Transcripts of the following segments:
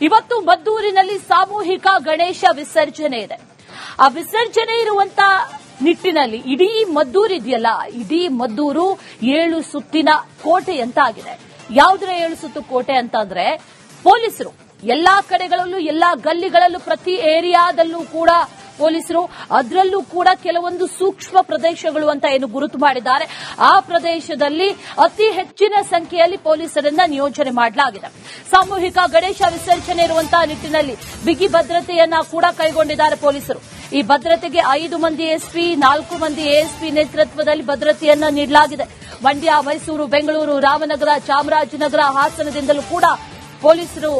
ಇವತ್ತು ಮದ್ದೂರಿನಲ್ಲಿ ಸಾಮೂಹಿಕ ಗಣೇಶ ವಿಸರ್ಜನೆ ಇದೆ. ಆ ವಿಸರ್ಜನೆ ಇರುವಂತ ನಿಟ್ಟಿನಲ್ಲಿ ಇಡೀ ಮದ್ದೂರು ಇದೆಯಲ್ಲ? ಇಡೀ ಮದ್ದೂರು ಏಳು ಸುತ್ತಿನ ಕೋಟೆ ಅಂತ ಆಗಿದೆ ಯಾವುದರ ಏಳು ಸುತ್ತು ಕೋಟೆ ಅಂತಂದ್ರೆ ಪೊಲೀಸರು. ಎಲ್ಲಾ ಕಡೆಗಳಲ್ಲೂ, ಎಲ್ಲಾ ಗಲ್ಲಿಗಳಲ್ಲೂ, ಪ್ರತಿ ಏರಿಯಾದಲ್ಲೂ ಕೂಡ ಪೊಲೀಸರು ಅದರಲ್ಲೂ ಕೂಡ ಕೆಲವೊಂದು ಸೂಕ್ಷ್ಮ ಪ್ರದೇಶಗಳು ಅಂತ ಏನು ಗುರುತು ಮಾಡಿದ್ದಾರೆ. ಆ ಪ್ರದೇಶದಲ್ಲಿ ಅತಿ ಹೆಚ್ಚಿನ ಸಂಖ್ಯೆಯಲ್ಲಿ ಪೊಲೀಸರನ್ನ ನಿಯೋಜನೆ ಮಾಡಲಾಗಿದೆ. ಸಾಮೂಹಿಕ ಗಣೇಶ ವಿಸರ್ಜನೆ ಇರುವಂತಹ ನಿಟ್ಟಿನಲ್ಲಿ ಬಿಗಿ ಭದ್ರತೆಯನ್ನ ಕೂಡ ಕೈಗೊಂಡಿದ್ದಾರೆ ಪೊಲೀಸರು. ಈ ಭದ್ರತೆಗೆ ಐದು ಮಂದಿ ಎಸ್ಪಿ, ನಾಲ್ಕು ಮಂದಿ ಎಎಸ್ಪಿ ನೇತೃತ್ವದಲ್ಲಿ ಭದ್ರತೆಯನ್ನ ನೀಡಲಾಗಿದೆ. ಮಂಡ್ಯ, ಮೈಸೂರು, ಬೆಂಗಳೂರು, ರಾಮನಗರ, ಚಾಮರಾಜನಗರ ಹಾಸನದಿಂದಲೂ ಕೂಡ ಪೊಲೀಸರು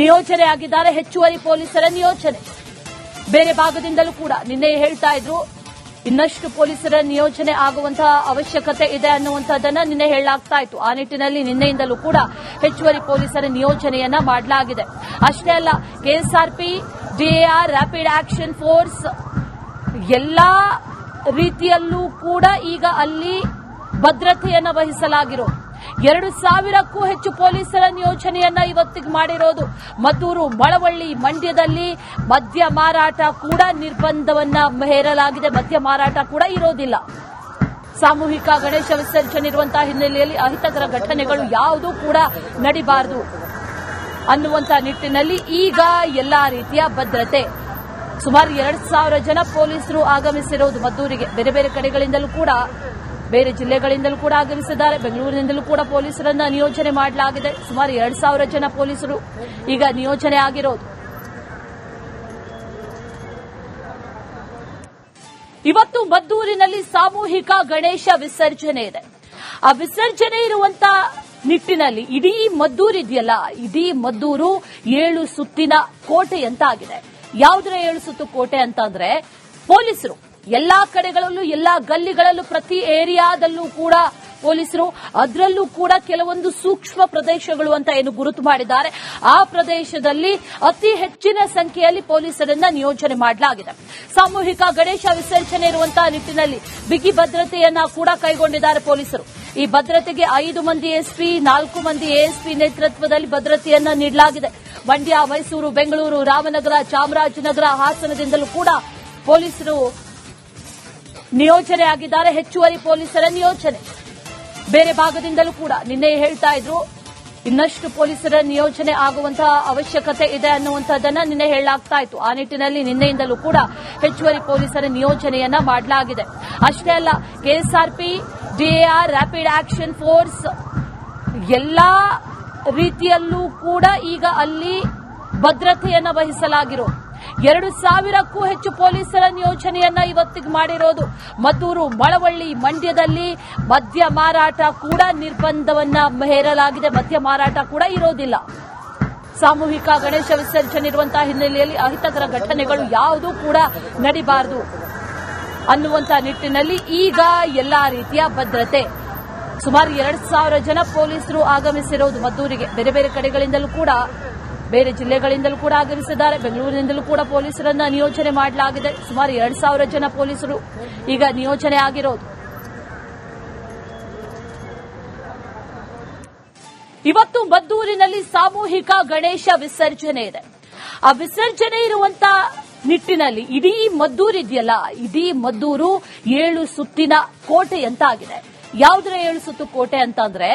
ನಿಯೋಜನೆ ಆಗಿದ್ದಾರೆ ಹೆಚ್ಚುವರಿ ಪೊಲೀಸರ ನಿಯೋಜನೆ. ಬೇರೆ ಭಾಗದಿಂದಲೂ ಕೂಡ ನಿನ್ನೆ ಹೇಳ್ತಾ ಇದ್ರು, ಇನ್ನಷ್ಟು ಪೊಲೀಸರ ನಿಯೋಜನೆ ಆಗುವಂತಹ ಅವಶ್ಯಕತೆ ಇದೆ ಅನ್ನುವಂಥದ್ದನ್ನ ನಿನ್ನೆ ಹೇಳಲಾಗ್ತಾ ಇತ್ತು. ಆ ನಿಟ್ಟಿನಲ್ಲಿ ನಿನ್ನೆಯಿಂದಲೂ ಕೂಡ ಹೆಚ್ಚುವರಿ ಪೊಲೀಸರ ನಿಯೋಜನೆಯನ್ನ ಮಾಡಲಾಗಿದೆ. ಅಷ್ಟೇ ಅಲ್ಲ, KSRP DAR rapid action force ಎಲ್ಲಾ ರೀತಿಯಲ್ಲೂ ಕೂಡ ಈಗ ಅಲ್ಲಿ ಭದ್ರತೆಯನ್ನು ವಹಿಸಲಾಗಿರೋ ಎರಡು ಸಾವಿರಕ್ಕೂ ಹೆಚ್ಚು ಪೊಲೀಸರ ನಿಯೋಜನೆಯನ್ನ ಇವತ್ತಿಗೆ ಮಾಡಿರೋದು. ಮದ್ದೂರು ಮಳವಳ್ಳಿ ಮಂಡ್ಯದಲ್ಲಿ ಮದ್ಯ ಮಾರಾಟ ಕೂಡ ನಿರ್ಬಂಧವನ್ನ ಹೇರಲಾಗಿದೆ. ಮದ್ಯ ಮಾರಾಟ ಕೂಡ ಇರೋದಿಲ್ಲ. ಸಾಮೂಹಿಕ ಗಣೇಶ ವಿಸರ್ಜನೆ ಇರುವಂತಹ ಹಿನ್ನೆಲೆಯಲ್ಲಿ ಅಹಿತಕರ ಘಟನೆಗಳು ಯಾವುದೂ ಕೂಡ ನಡಿಬಾರದು ಅನ್ನುವಂತ ನಿಟ್ಟಿನಲ್ಲಿ ಈಗ ಎಲ್ಲಾ ರೀತಿಯ ಭದ್ರತೆ. ಸುಮಾರು ಎರಡು ಸಾವಿರ ಜನ ಪೊಲೀಸರು ಆಗಮಿಸಿರುವುದು ಮದ್ದೂರಿಗೆ. ಬೇರೆ ಬೇರೆ ಕಡೆಗಳಿಂದಲೂ ಕೂಡ ಬೇರೆ ಜಿಲ್ಲೆಗಳಿಂದಲೂ ಕೂಡ ಆಗಮಿಸಿದ್ದಾರೆ ಬೆಂಗಳೂರಿನಿಂದಲೂ ಕೂಡ ಪೊಲೀಸರನ್ನ ನಿಯೋಜನೆ ಮಾಡಲಾಗಿದೆ. ಸುಮಾರು ಎರಡು ಸಾವಿರ ಜನ ಪೊಲೀಸರು ಈಗ ನಿಯೋಜನೆ ಆಗಿರೋದು. ಇವತ್ತು ಮದ್ದೂರಿನಲ್ಲಿ ಸಾಮೂಹಿಕ ಗಣೇಶ ವಿಸರ್ಜನೆ ಇದೆ. ಆ ವಿಸರ್ಜನೆ ಇರುವಂತ ನಿಟ್ಟಿನಲ್ಲಿ ಇಡೀ ಮದ್ದೂರು ಇದೆಯಲ್ಲ? ಇಡೀ ಮದ್ದೂರು ಏಳು ಸುತ್ತಿನ ಕೋಟೆ ಅಂತ ಆಗಿದೆ ಯಾವುದರ ಏಳು ಸುತ್ತು ಕೋಟೆ ಅಂತಂದ್ರೆ ಪೊಲೀಸರು. ಎಲ್ಲಾ ಕಡೆಗಳಲ್ಲೂ, ಎಲ್ಲಾ ಗಲ್ಲಿಗಳಲ್ಲೂ, ಪ್ರತಿ ಏರಿಯಾದಲ್ಲೂ ಕೂಡ ಪೊಲೀಸರು, ಅದರಲ್ಲೂ ಕೂಡ ಕೆಲವೊಂದು ಸೂಕ್ಷ್ಮ ಪ್ರದೇಶಗಳು ಅಂತ ಏನು ಗುರುತು ಮಾಡಿದ್ದಾರೆ. ಆ ಪ್ರದೇಶದಲ್ಲಿ ಅತಿ ಹೆಚ್ಚಿನ ಸಂಖ್ಯೆಯಲ್ಲಿ ಪೊಲೀಸರನ್ನ ನಿಯೋಜನೆ ಮಾಡಲಾಗಿದೆ. ಸಾಮೂಹಿಕ ಗಣೇಶ ವಿಸರ್ಜನೆ ಇರುವಂತಹ ನಿಟ್ಟಿನಲ್ಲಿ ಬಿಗಿ ಭದ್ರತೆಯನ್ನ ಕೂಡ ಕೈಗೊಂಡಿದ್ದಾರೆ ಪೊಲೀಸರು. ಈ ಭದ್ರತೆಗೆ ಐದು ಮಂದಿ ಎಸ್ಪಿ, ನಾಲ್ಕು ಮಂದಿ ಎಎಸ್ಪಿ ನೇತೃತ್ವದಲ್ಲಿ ಭದ್ರತೆಯನ್ನ ನೀಡಲಾಗಿದೆ. ಮಂಡ್ಯ, ಮೈಸೂರು, ಬೆಂಗಳೂರು, ರಾಮನಗರ, ಚಾಮರಾಜನಗರ ಹಾಸನದಿಂದಲೂ ಕೂಡ ಪೊಲೀಸರು ನಿಯೋಜನೆ ಆಗಿದ್ದಾರೆ. ಹೆಚ್ಚುವರಿ ಪೊಲೀಸರ ನಿಯೋಜನೆ. ಬೇರೆ ಭಾಗದಿಂದಲೂ ಕೂಡ ನಿನ್ನೆ ಹೇಳ್ತಾ ಇದ್ರು, ಇನ್ನಷ್ಟು ಪೊಲೀಸರ ನಿಯೋಜನೆ ಆಗುವಂತಹ ಅವಶ್ಯಕತೆ ಇದೆ ಅನ್ನುವಂಥದ್ದನ್ನ ನಿನ್ನೆ ಹೇಳಲಾಗ್ತಾ ಇತ್ತು. ಆ ನಿಟ್ಟಿನಲ್ಲಿ ನಿನ್ನೆಯಿಂದಲೂ ಕೂಡ ಹೆಚ್ಚುವರಿ ಪೊಲೀಸರ ನಿಯೋಜನೆಯನ್ನ ಮಾಡಲಾಗಿದೆ. ಅಷ್ಟೇ ಅಲ್ಲ, KSRP DAR rapid action force ಎಲ್ಲಾ ರೀತಿಯಲ್ಲೂ ಕೂಡ ಈಗ ಅಲ್ಲಿ ಭದ್ರತೆಯನ್ನ ವಹಿಸಲಾಗಿರೋ ಎರಡು ಸಾವಿರಕ್ಕೂ ಹೆಚ್ಚು ಪೊಲೀಸರ ನಿಯೋಜನೆಯನ್ನ ಇವತ್ತಿಗೆ ಮಾಡಿರೋದು. ಮದ್ದೂರು ಮಳವಳ್ಳಿ ಮಂಡ್ಯದಲ್ಲಿ ಮದ್ಯ ಮಾರಾಟ ಕೂಡ ನಿರ್ಬಂಧವನ್ನ ಹೇರಲಾಗಿದೆ. ಮದ್ಯ ಮಾರಾಟ ಕೂಡ ಇರೋದಿಲ್ಲ. ಸಾಮೂಹಿಕ ಗಣೇಶ ವಿಸರ್ಜನೆ ಇರುವಂತಹ ಹಿನ್ನೆಲೆಯಲ್ಲಿ ಅಹಿತಕರ ಘಟನೆಗಳು ಯಾವುದೂ ಕೂಡ ನಡಿಬಾರದು ಅನ್ನುವಂತ ನಿಟ್ಟಿನಲ್ಲಿ ಈಗ ಎಲ್ಲಾ ರೀತಿಯ ಭದ್ರತೆ. ಸುಮಾರು ಎರಡು ಸಾವಿರ ಜನ ಪೊಲೀಸರು ಆಗಮಿಸಿರೋದು ಮದ್ದೂರಿಗೆ. ಬೇರೆ ಬೇರೆ ಕಡೆಗಳಿಂದಲೂ ಕೂಡ ಬೇರೆ ಜಿಲ್ಲೆಗಳಿಂದಲೂ ಕೂಡ ಆಗಮಿಸಿದ್ದಾರೆ ಬೆಂಗಳೂರಿನಿಂದಲೂ ಕೂಡ ಪೊಲೀಸರನ್ನು ನಿಯೋಜನೆ ಮಾಡಲಾಗಿದೆ. ಸುಮಾರು ಎರಡು ಸಾವಿರ ಜನ ಪೊಲೀಸರು ಈಗ ನಿಯೋಜನೆ ಆಗಿರೋದು. ಇವತ್ತು ಮದ್ದೂರಿನಲ್ಲಿ ಸಾಮೂಹಿಕ ಗಣೇಶ ವಿಸರ್ಜನೆ ಇದೆ. ಆ ವಿಸರ್ಜನೆ ಇರುವಂತ ನಿಟ್ಟಿನಲ್ಲಿ ಇಡೀ ಮದ್ದೂರು ಇದೆಯಲ್ಲ? ಇಡೀ ಮದ್ದೂರು ಏಳು ಸುತ್ತಿನ ಕೋಟೆ ಅಂತ ಆಗಿದೆ ಯಾವುದರ ಏಳು ಸುತ್ತು ಕೋಟೆ ಅಂತಂದ್ರೆ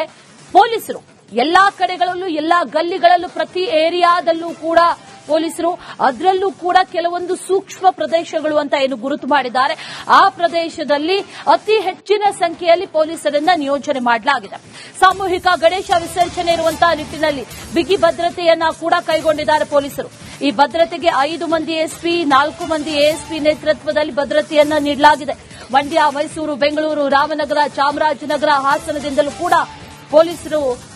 ಪೊಲೀಸರು. ಎಲ್ಲಾ ಕಡೆಗಳಲ್ಲೂ, ಎಲ್ಲಾ ಗಲ್ಲಿಗಳಲ್ಲೂ, ಪ್ರತಿ ಏರಿಯಾದಲ್ಲೂ ಕೂಡ ಪೊಲೀಸರು, ಅದರಲ್ಲೂ ಕೂಡ ಕೆಲವೊಂದು ಸೂಕ್ಷ್ಮ ಪ್ರದೇಶಗಳು ಅಂತ ಏನು ಗುರುತು ಮಾಡಿದ್ದಾರೆ. ಆ ಪ್ರದೇಶದಲ್ಲಿ ಅತಿ ಹೆಚ್ಚಿನ ಸಂಖ್ಯೆಯಲ್ಲಿ ಪೊಲೀಸರನ್ನ ನಿಯೋಜನೆ ಮಾಡಲಾಗಿದೆ. ಸಾಮೂಹಿಕ ಗಣೇಶ ವಿಸರ್ಜನೆ ಇರುವಂತಹ ನಿಟ್ಟಿನಲ್ಲಿ ಬಿಗಿ ಭದ್ರತೆಯನ್ನ ಕೂಡ ಕೈಗೊಂಡಿದ್ದಾರೆ ಪೊಲೀಸರು. ಈ ಭದ್ರತೆಗೆ ಐದು ಮಂದಿ ಎಸ್ಪಿ, ನಾಲ್ಕು ಮಂದಿ ಎಎಸ್ಪಿ ನೇತೃತ್ವದಲ್ಲಿ ಭದ್ರತೆಯನ್ನ ನೀಡಲಾಗಿದೆ. ಮಂಡ್ಯ, ಮೈಸೂರು, ಬೆಂಗಳೂರು, ರಾಮನಗರ, ಚಾಮರಾಜನಗರ ಹಾಸನದಿಂದಲೂ ಕೂಡ ಪೊಲೀಸರು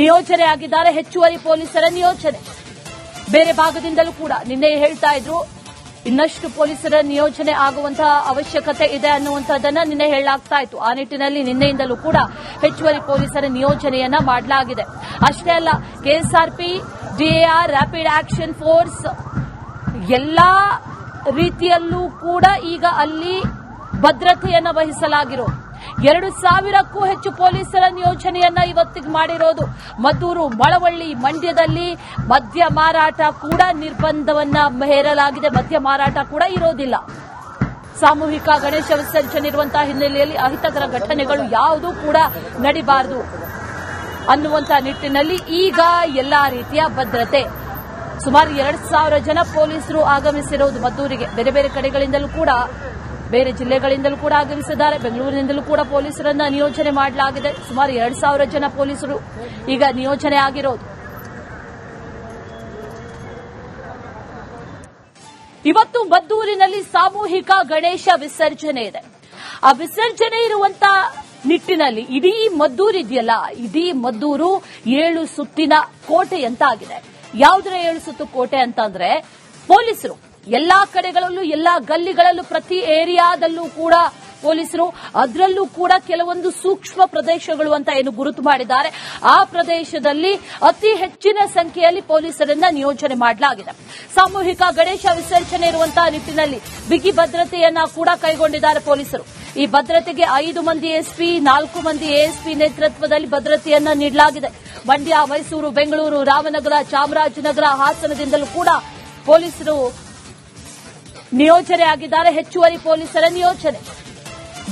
ನಿಯೋಜನೆ ಆಗಿದ್ದಾರೆ. ಹೆಚ್ಚುವರಿ ಪೊಲೀಸರ ನಿಯೋಜನೆ. ಬೇರೆ ಭಾಗದಿಂದಲೂ ಕೂಡ ನಿನ್ನೆ ಹೇಳ್ತಾ ಇದ್ರು, ಇನ್ನಷ್ಟು ಪೊಲೀಸರ ನಿಯೋಜನೆ ಆಗುವಂತಹ ಅವಶ್ಯಕತೆ ಇದೆ ಅನ್ನುವಂಥದ್ದನ್ನ ನಿನ್ನೆ ಹೇಳಲಾಗ್ತಾ ಇತ್ತು. ಆ ನಿಟ್ಟಿನಲ್ಲಿ ನಿನ್ನೆಯಿಂದಲೂ ಕೂಡ ಹೆಚ್ಚುವರಿ ಪೊಲೀಸರ ನಿಯೋಜನೆಯನ್ನ ಮಾಡಲಾಗಿದೆ. ಅಷ್ಟೇ ಅಲ್ಲ, KSRP, DAR rapid action force ಎಲ್ಲಾ ರೀತಿಯಲ್ಲೂ ಕೂಡ ಈಗ ಅಲ್ಲಿ ಭದ್ರತೆಯನ್ನು ವಹಿಸಲಾಗಿರೋ ಎರಡು ಸಾವಿರಕ್ಕೂ ಹೆಚ್ಚು ಪೊಲೀಸರ ನಿಯೋಜನೆಯನ್ನ ಇವತ್ತಿಗೆ ಮಾಡಿರೋದು. ಮದ್ದೂರು ಮಳವಳ್ಳಿ ಮಂಡ್ಯದಲ್ಲಿ ಮದ್ಯ ಮಾರಾಟ ಕೂಡ ನಿರ್ಬಂಧವನ್ನ ಹೇರಲಾಗಿದೆ. ಮದ್ಯ ಮಾರಾಟ ಕೂಡ ಇರೋದಿಲ್ಲ. ಸಾಮೂಹಿಕ ಗಣೇಶ ವಿಸರ್ಜನೆ ಇರುವಂತಹ ಹಿನ್ನೆಲೆಯಲ್ಲಿ ಅಹಿತಕರ ಘಟನೆಗಳು ಯಾವುದೂ ಕೂಡ ನಡಿಬಾರದು ಅನ್ನುವಂತ ನಿಟ್ಟಿನಲ್ಲಿ ಈಗ ಎಲ್ಲಾ ರೀತಿಯ ಭದ್ರತೆ. ಸುಮಾರು ಎರಡು ಸಾವಿರ ಜನ ಪೊಲೀಸರು ಆಗಮಿಸಿರುವುದು ಮದ್ದೂರಿಗೆ. ಬೇರೆ ಬೇರೆ ಕಡೆಗಳಿಂದಲೂ ಕೂಡ ಬೇರೆ ಜಿಲ್ಲೆಗಳಿಂದಲೂ ಕೂಡ ಆಗಮಿಸಿದ್ದಾರೆ. ಬೆಂಗಳೂರಿನಿಂದಲೂ ಕೂಡ ಪೊಲೀಸರನ್ನ ನಿಯೋಜನೆ ಮಾಡಲಾಗಿದೆ. ಸುಮಾರು ಎರಡು ಸಾವಿರ ಜನ ಪೊಲೀಸರು ಈಗ ನಿಯೋಜನೆ ಆಗಿರೋದು. ಇವತ್ತು ಮದ್ದೂರಿನಲ್ಲಿ ಸಾಮೂಹಿಕ ಗಣೇಶ ವಿಸರ್ಜನೆ ಇದೆ. ಆ ವಿಸರ್ಜನೆ ಇರುವಂತ ನಿಟ್ಟಿನಲ್ಲಿ ಇಡೀ ಮದ್ದೂರು ಇದೆಯಲ್ಲ? ಇಡೀ ಮದ್ದೂರು ಏಳು ಸುತ್ತಿನ ಕೋಟೆಯಂತಾಗಿದೆ ಯಾವುದರ ಏಳು ಸುತ್ತು ಕೋಟೆ ಅಂತಂದ್ರೆ ಪೊಲೀಸರು. ಎಲ್ಲಾ ಕಡೆಗಳಲ್ಲೂ, ಎಲ್ಲಾ ಗಲ್ಲಿಗಳಲ್ಲೂ, ಪ್ರತಿ ಏರಿಯಾದಲ್ಲೂ ಕೂಡ ಪೊಲೀಸರು, ಅದರಲ್ಲೂ ಕೂಡ ಕೆಲವೊಂದು ಸೂಕ್ಷ್ಮ ಪ್ರದೇಶಗಳು ಅಂತ ಏನು ಗುರುತು ಮಾಡಿದ್ದಾರೆ. ಆ ಪ್ರದೇಶದಲ್ಲಿ ಅತಿ ಹೆಚ್ಚಿನ ಸಂಖ್ಯೆಯಲ್ಲಿ ಪೊಲೀಸರನ್ನ ನಿಯೋಜನೆ ಮಾಡಲಾಗಿದೆ. ಸಾಮೂಹಿಕ ಗಣೇಶ ವಿಸರ್ಜನೆ ಇರುವಂತಹ ನಿಟ್ಟಿನಲ್ಲಿ ಬಿಗಿ ಭದ್ರತೆಯನ್ನ ಕೂಡ ಕೈಗೊಂಡಿದ್ದಾರೆ ಪೊಲೀಸರು. ಈ ಭದ್ರತೆಗೆ ಐದು ಮಂದಿ ಎಸ್ಪಿ, ನಾಲ್ಕು ಮಂದಿ ಎಎಸ್ಪಿ ನೇತೃತ್ವದಲ್ಲಿ ಭದ್ರತೆಯನ್ನ ನೀಡಲಾಗಿದೆ. ಮಂಡ್ಯ, ಮೈಸೂರು, ಬೆಂಗಳೂರು, ರಾಮನಗರ, ಚಾಮರಾಜನಗರ ಹಾಸನದಿಂದಲೂ ಕೂಡ ಪೊಲೀಸರು ನಿಯೋಜನೆ ಆಗಿದ್ದಾರೆ. ಹೆಚ್ಚುವರಿ ಪೊಲೀಸರ ನಿಯೋಜನೆ.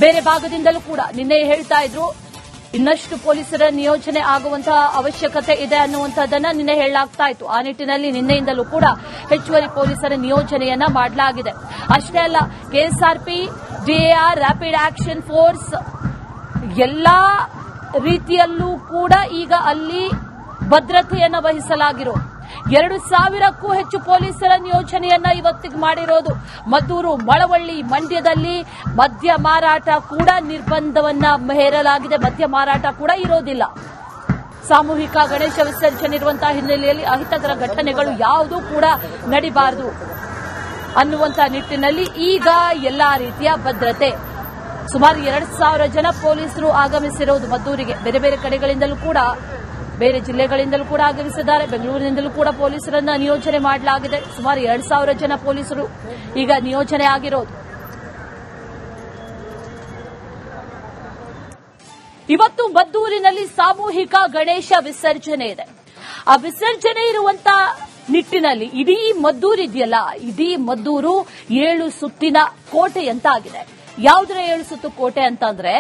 ಬೇರೆ ಭಾಗದಿಂದಲೂ ಕೂಡ ನಿನ್ನೆ ಹೇಳ್ತಾ ಇದ್ರು, ಇನ್ನಷ್ಟು ಪೊಲೀಸರ ನಿಯೋಜನೆ ಆಗುವಂತಹ ಅವಶ್ಯಕತೆ ಇದೆ ಅನ್ನುವಂಥದ್ದನ್ನ ನಿನ್ನೆ ಹೇಳಲಾಗ್ತಾ ಇತ್ತು. ಆ ನಿಟ್ಟಿನಲ್ಲಿ ನಿನ್ನೆಯಿಂದಲೂ ಕೂಡ ಹೆಚ್ಚುವರಿ ಪೊಲೀಸರ ನಿಯೋಜನೆಯನ್ನ ಮಾಡಲಾಗಿದೆ. ಅಷ್ಟೇ ಅಲ್ಲ, KSRP, DAR rapid action force ಎಲ್ಲಾ ರೀತಿಯಲ್ಲೂ ಕೂಡ ಈಗ ಅಲ್ಲಿ ಭದ್ರತೆಯನ್ನು ವಹಿಸಲಾಗಿರೋ ಎರಡು ಸಾವಿರಕ್ಕೂ ಹೆಚ್ಚು ಪೊಲೀಸರ ನಿಯೋಜನೆಯನ್ನ ಇವತ್ತಿಗೆ ಮಾಡಿರೋದು. ಮದ್ದೂರು ಮಳವಳ್ಳಿ ಮಂಡ್ಯದಲ್ಲಿ ಮದ್ಯ ಮಾರಾಟ ಕೂಡ ನಿರ್ಬಂಧವನ್ನ ಹೇರಲಾಗಿದೆ. ಮದ್ಯ ಮಾರಾಟ ಕೂಡ ಇರೋದಿಲ್ಲ. ಸಾಮೂಹಿಕ ಗಣೇಶ ವಿಸರ್ಜನೆ ಇರುವಂತಹ ಹಿನ್ನೆಲೆಯಲ್ಲಿ ಅಹಿತಕರ ಘಟನೆಗಳು ಯಾವುದೂ ಕೂಡ ನಡಿಬಾರದು ಅನ್ನುವಂತ ನಿಟ್ಟಿನಲ್ಲಿ ಈಗ ಎಲ್ಲಾ ರೀತಿಯ ಭದ್ರತೆ. ಸುಮಾರು ಎರಡು ಸಾವಿರ ಜನ ಪೊಲೀಸರು ಆಗಮಿಸಿರುವುದು ಮದ್ದೂರಿಗೆ. ಬೇರೆ ಬೇರೆ ಕಡೆಗಳಿಂದಲೂ ಕೂಡ ಬೇರೆ ಜಿಲ್ಲೆಗಳಿಂದಲೂ ಕೂಡ ಆಗಮಿಸಿದ್ದಾರೆ ಬೆಂಗಳೂರಿನಿಂದಲೂ ಕೂಡ ಪೊಲೀಸರನ್ನ ನಿಯೋಜನೆ ಮಾಡಲಾಗಿದೆ. ಸುಮಾರು ಎರಡ್ ಸಾವಿರ ಜನ ಪೊಲೀಸರು ಈಗ ನಿಯೋಜನೆ ಆಗಿರೋದು. ಇವತ್ತು ಮದ್ದೂರಿನಲ್ಲಿ ಸಾಮೂಹಿಕ ಗಣೇಶ ವಿಸರ್ಜನೆ ಇದೆ. ಆ ವಿಸರ್ಜನೆ ಇರುವಂತ ನಿಟ್ಟಿನಲ್ಲಿ ಇಡೀ ಮದ್ದೂರು ಇದೆಯಲ್ಲ? ಇಡೀ ಮದ್ದೂರು ಏಳು ಸುತ್ತಿನ ಕೋಟೆಯಂತಾಗಿದೆ. ಯಾವುದರ ಏಳು ಸುತ್ತು ಕೋಟೆ ಅಂತಂದ್ರೆ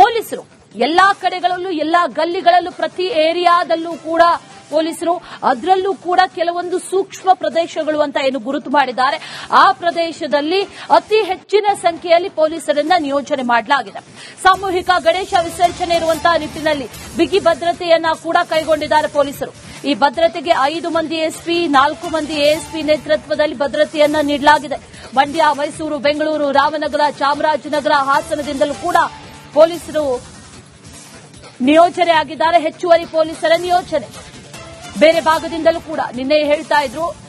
ಪೊಲೀಸರು. ಎಲ್ಲಾ ಕಡೆಗಳಲ್ಲೂ, ಎಲ್ಲಾ ಗಲ್ಲಿಗಳಲ್ಲೂ, ಪ್ರತಿ ಏರಿಯಾದಲ್ಲೂ ಕೂಡ ಪೊಲೀಸರು, ಅದರಲ್ಲೂ ಕೂಡ ಕೆಲವೊಂದು ಸೂಕ್ಷ್ಮ ಪ್ರದೇಶಗಳು ಅಂತ ಏನು ಗುರುತು ಮಾಡಿದ್ದಾರೆ. ಆ ಪ್ರದೇಶದಲ್ಲಿ ಅತಿ ಹೆಚ್ಚಿನ ಸಂಖ್ಯೆಯಲ್ಲಿ ಪೊಲೀಸರನ್ನ ನಿಯೋಜನೆ ಮಾಡಲಾಗಿದೆ. ಸಾಮೂಹಿಕ ಗಣೇಶ ವಿಸರ್ಜನೆ ಇರುವಂತಹ ನಿಟ್ಟಿನಲ್ಲಿ ಬಿಗಿ ಭದ್ರತೆಯನ್ನ ಕೂಡ ಕೈಗೊಂಡಿದ್ದಾರೆ ಪೊಲೀಸರು. ಈ ಭದ್ರತೆಗೆ ಐದು ಮಂದಿ ಎಸ್ಪಿ, ನಾಲ್ಕು ಮಂದಿ ಎಎಸ್ಪಿ ನೇತೃತ್ವದಲ್ಲಿ ಭದ್ರತೆಯನ್ನ ನೀಡಲಾಗಿದೆ. ಮಂಡ್ಯ, ಮೈಸೂರು, ಬೆಂಗಳೂರು, ರಾಮನಗರ, ಚಾಮರಾಜನಗರ ಹಾಸನದಿಂದಲೂ ಕೂಡ ಪೊಲೀಸರು ನಿಯೋಜನೆ ಆಗಿದ್ದಾರೆ. ಹೆಚ್ಚುವರಿ ಪೊಲೀಸರ ನಿಯೋಜನೆ. ಬೇರೆ ಭಾಗದಿಂದಲೂ ಕೂಡ ನಿನ್ನೆ ಹೇಳ್ತಾ ಇದ್ರು,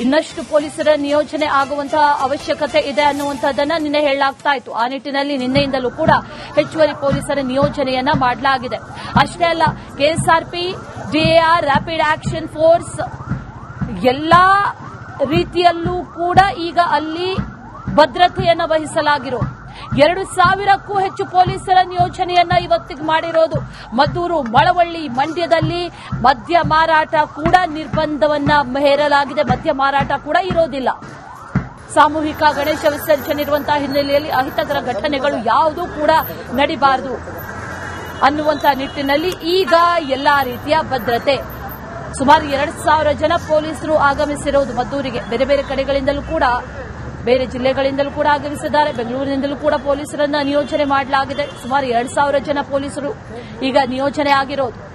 ಇನ್ನಷ್ಟು ಪೊಲೀಸರ ನಿಯೋಜನೆ ಆಗುವಂತಹ ಅವಶ್ಯಕತೆ ಇದೆ ಅನ್ನುವಂಥದ್ದನ್ನ ನಿನ್ನೆ ಹೇಳಲಾಗ್ತಾ ಇತ್ತು. ಆ ನಿಟ್ಟಿನಲ್ಲಿ ನಿನ್ನೆಯಿಂದಲೂ ಕೂಡ ಹೆಚ್ಚುವರಿ ಪೊಲೀಸರ ನಿಯೋಜನೆಯನ್ನ ಮಾಡಲಾಗಿದೆ. ಅಷ್ಟೇ ಅಲ್ಲ, KSRP, DAR rapid action force ಎಲ್ಲಾ ರೀತಿಯಲ್ಲೂ ಕೂಡ ಈಗ ಅಲ್ಲಿ ಭದ್ರತೆಯನ್ನು ವಹಿಸಲಾಗಿರೋ ಎರಡು ಸಾವಿರಕ್ಕೂ ಹೆಚ್ಚು ಪೊಲೀಸರ ನಿಯೋಜನೆಯನ್ನ ಇವತ್ತಿಗೆ ಮಾಡಿರೋದು. ಮದ್ದೂರು ಮಳವಳ್ಳಿ ಮಂಡ್ಯದಲ್ಲಿ ಮದ್ಯ ಮಾರಾಟ ಕೂಡ ನಿರ್ಬಂಧವನ್ನ ಹೇರಲಾಗಿದೆ. ಮದ್ಯ ಮಾರಾಟ ಕೂಡ ಇರೋದಿಲ್ಲ. ಸಾಮೂಹಿಕ ಗಣೇಶ ವಿಸರ್ಜನೆ ಇರುವಂತಹ ಹಿನ್ನೆಲೆಯಲ್ಲಿ ಅಹಿತಕರ ಘಟನೆಗಳು ಯಾವುದೂ ಕೂಡ ನಡಿಬಾರದು ಅನ್ನುವಂತ ನಿಟ್ಟಿನಲ್ಲಿ ಈಗ ಎಲ್ಲಾ ರೀತಿಯ ಭದ್ರತೆ. ಸುಮಾರು ಎರಡು ಸಾವಿರ ಜನ ಪೊಲೀಸರು ಆಗಮಿಸಿರುವುದು ಮದ್ದೂರಿಗೆ. ಬೇರೆ ಬೇರೆ ಕಡೆಗಳಿಂದಲೂ ಕೂಡ ಬೇರೆ ಜಿಲ್ಲೆಗಳಿಂದಲೂ ಕೂಡ ಆಗಮಿಸಿದ್ದಾರೆ. ಬೆಂಗಳೂರಿನಿಂದಲೂ ಕೂಡ ಪೊಲೀಸರನ್ನ ನಿಯೋಜನೆ ಮಾಡಲಾಗಿದೆ. ಸುಮಾರು ಎರಡು ಸಾವಿರ ಜನ ಪೊಲೀಸರು ಈಗ ನಿಯೋಜನೆ ಆಗಿರೋದು